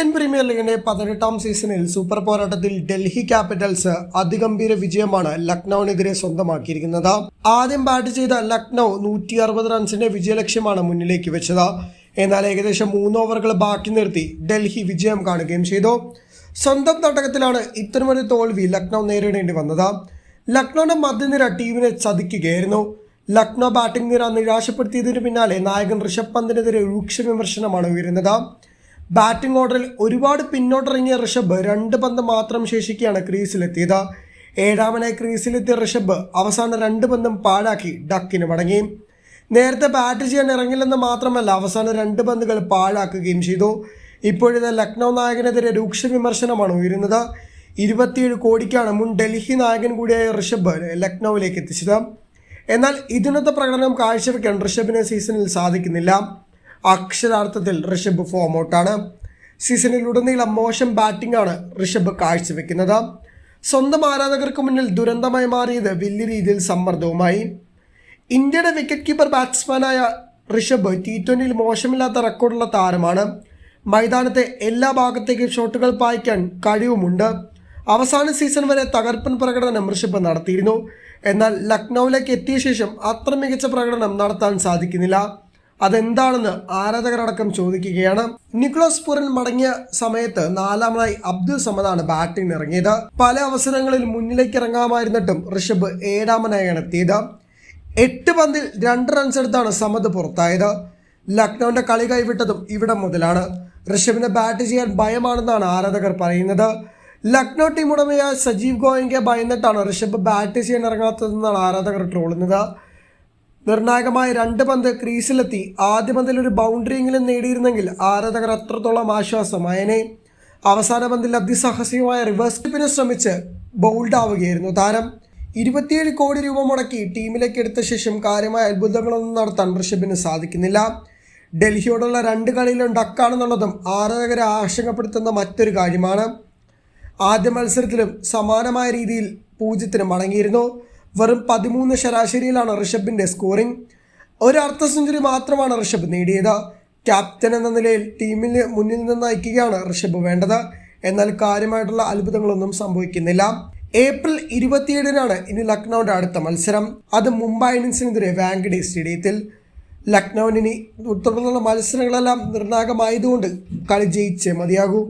Indian premier ലീഗിന്റെ പതിനെട്ടാം സീസണിൽ സൂപ്പർ പോരാട്ടത്തിൽ ഡൽഹി ക്യാപിറ്റൽസ് അതിഗംഭീര വിജയമാണ് ലക്നൌവിനെതിരെ സ്വന്തമാക്കിയിരിക്കുന്നത്. ആദ്യം ബാറ്റ് ചെയ്ത ലക്നൌ നൂറ്റി അറുപത് റൺസിന്റെ വിജയലക്ഷ്യമാണ് മുന്നിലേക്ക് വെച്ചത്. എന്നാൽ ഏകദേശം മൂന്ന് ഓവറുകൾ ബാക്കി നിർത്തി ഡൽഹി വിജയം കാണുകയും ചെയ്തു. സ്വന്തം തട്ടകത്തിലാണ് ഇത്തരമൊരു തോൽവി ലക്നൗ നേരിടേണ്ടി വന്നത്. ലക്നൌവിന്റെ മധ്യനിര ടീമിനെ ചതിക്കുകയായിരുന്നു. ലക്നൌ ബാറ്റിംഗ് നിര നിരാശപ്പെടുത്തിയതിനു പിന്നാലെ നായകൻ ഋഷഭ് പന്തിനെതിരെ രൂക്ഷ വിമർശനമാണ് ഉയരുന്നത്. ബാറ്റിംഗ് ഓർഡറിൽ ഒരുപാട് പിന്നോട്ടിറങ്ങിയ ഋഷഭ് രണ്ട് പന്ത് മാത്രം ശേഷിക്കുകയാണ് ക്രീസിലെത്തിയത്. ഏഴാമനായി ക്രീസിലെത്തിയ ഋഷഭ് അവസാന രണ്ട് പന്തും പാഴാക്കി ഡക്കിന് മടങ്ങി. നേരത്തെ ബാറ്റ് ചെയ്യാൻ ഇറങ്ങില്ലെന്ന് മാത്രമല്ല അവസാന രണ്ട് പന്തുകൾ പാഴാക്കുകയും ചെയ്തു. ഇപ്പോഴത്തെ ലക്നൗ നായകനെതിരെ രൂക്ഷ വിമർശനമാണ് ഉയരുന്നത്. ഇരുപത്തിയേഴ് കോടിക്കാണ് മുൻ ഡൽഹി നായകൻ കൂടിയായ ഋഷഭ് ലക്നൌവിലേക്ക് എത്തിച്ചത്. എന്നാൽ ഇതിനൊത്ത പ്രകടനം കാഴ്ചവെക്കാൻ ഋഷഭിന് സീസണിൽ സാധിക്കുന്നില്ല. അക്ഷരാർത്ഥത്തിൽ ഋഷഭ് ഫോം ഔട്ടാണ് സീസണിലുടനീളം മോശം ബാറ്റിംഗ് ആണ് ഋഷഭ് കാഴ്ചവെക്കുന്നത്. സ്വന്തം ആരാധകർക്ക് മുന്നിൽ ദുരന്തമായി മാറിയത് വലിയ രീതിയിൽ സമ്മർദ്ദവുമായി. ഇന്ത്യയുടെ വിക്കറ്റ് കീപ്പർ ബാറ്റ്സ്മാനായ ഋഷഭ് ടി ട്വന്റിയിൽ മോശമില്ലാത്ത റെക്കോർഡുള്ള താരമാണ്. മൈതാനത്തെ എല്ലാ ഭാഗത്തേക്കും ഷോട്ടുകൾ പായിക്കാൻ കഴിവുമുണ്ട്. അവസാന സീസൺ വരെ തകർപ്പൻ പ്രകടനം ഋഷഭ് നടത്തിയിരുന്നു. എന്നാൽ ലക്നൌവിലേക്ക് എത്തിയ ശേഷം അത്ര മികച്ച പ്രകടനം നടത്താൻ സാധിക്കുന്നില്ല. അതെന്താണെന്ന് ആരാധകരടക്കം ചോദിക്കുകയാണ്. നിക്കോളസ് പുരൻ മടങ്ങിയ സമയത്ത് നാലാമതായി അബ്ദുൾ സമദാണ് ബാറ്റിംഗിന് ഇറങ്ങിയത്. പല അവസരങ്ങളിൽ മുന്നിലേക്ക് ഇറങ്ങാമായിരുന്നിട്ടും ഋഷഭ് ഏഴാമനായാണ് എത്തിയത്. എട്ട് പന്തിൽ രണ്ട് റൺസ് എടുത്താണ് സമദ് പുറത്തായത്. ലക്നൌവിന്റെ കളി കൈവിട്ടതും ഇവിടെ മുതലാണ്. ഋഷഭിനെ ബാറ്റ് ചെയ്യാൻ ഭയമാണെന്നാണ് ആരാധകർ പറയുന്നത്. ലക്നൗ ടീം ഉടമയായ സജീവ് ഗോയങ്കെ ഭയന്നിട്ടാണ് ഋഷഭ് ബാറ്റ് ചെയ്യാൻ ഇറങ്ങാത്തതെന്നാണ് ആരാധകർ ട്രോളുന്നത്. നിർണായകമായ രണ്ട് പന്ത് ക്രീസിലെത്തി. ആദ്യ പന്തിൽ ഒരു ബൗണ്ടറിയെങ്കിലും നേടിയിരുന്നെങ്കിൽ ആരാധകർ അത്രത്തോളം ആശ്വാസമായനെ അവസാന പന്തിൽ അതിസാഹസികമായ റിവേഴ്സ് ടിപ്പിനെ ശ്രമിച്ച് ബൗൾഡ് ആവുകയായിരുന്നു താരം. ഇരുപത്തിയേഴ് കോടി രൂപ മുടക്കി ടീമിലേക്ക് എടുത്ത ശേഷം കാര്യമായ അത്ഭുതങ്ങളൊന്നും നടത്താൻ ഋഷഭിന് സാധിക്കുന്നില്ല. ഡൽഹിയോടുള്ള രണ്ട് കളിയിലും ഡക്കാണെന്നുള്ളതും ആരാധകരെ ആശങ്കപ്പെടുത്തുന്ന മറ്റൊരു കാര്യമാണ്. ആദ്യ മത്സരത്തിലും സമാനമായ രീതിയിൽ പൂജ്യത്തിന് മടങ്ങിയിരുന്നു. വെറും പതിമൂന്ന് ശരാശരിയിലാണ് ഋഷഭിന്റെ സ്കോറിംഗ് ഒരു അർദ്ധ സെഞ്ചുറി മാത്രമാണ് ഋഷഭ് നേടിയത്. ക്യാപ്റ്റൻ എന്ന നിലയിൽ ടീമിന് മുന്നിൽ നിന്ന് നയിക്കുകയാണ് ഋഷഭ് വേണ്ടത്. എന്നാൽ കാര്യമായിട്ടുള്ള അത്ഭുതങ്ങളൊന്നും സംഭവിക്കുന്നില്ല. ഏപ്രിൽ ഇരുപത്തിയേഴിനാണ് ഇനി ലക്നൌവിന്റെ അടുത്ത മത്സരം. അത് മുംബൈ ഇന്ത്യൻസിനെതിരെ വാങ്കഡെ സ്റ്റേഡിയത്തിൽ. ലക്നൌവിന് ഇനി തുടർന്നുള്ള മത്സരങ്ങളെല്ലാം നിർണായകമായതുകൊണ്ട് കളി ജയിച്ചേ മതിയാകൂ.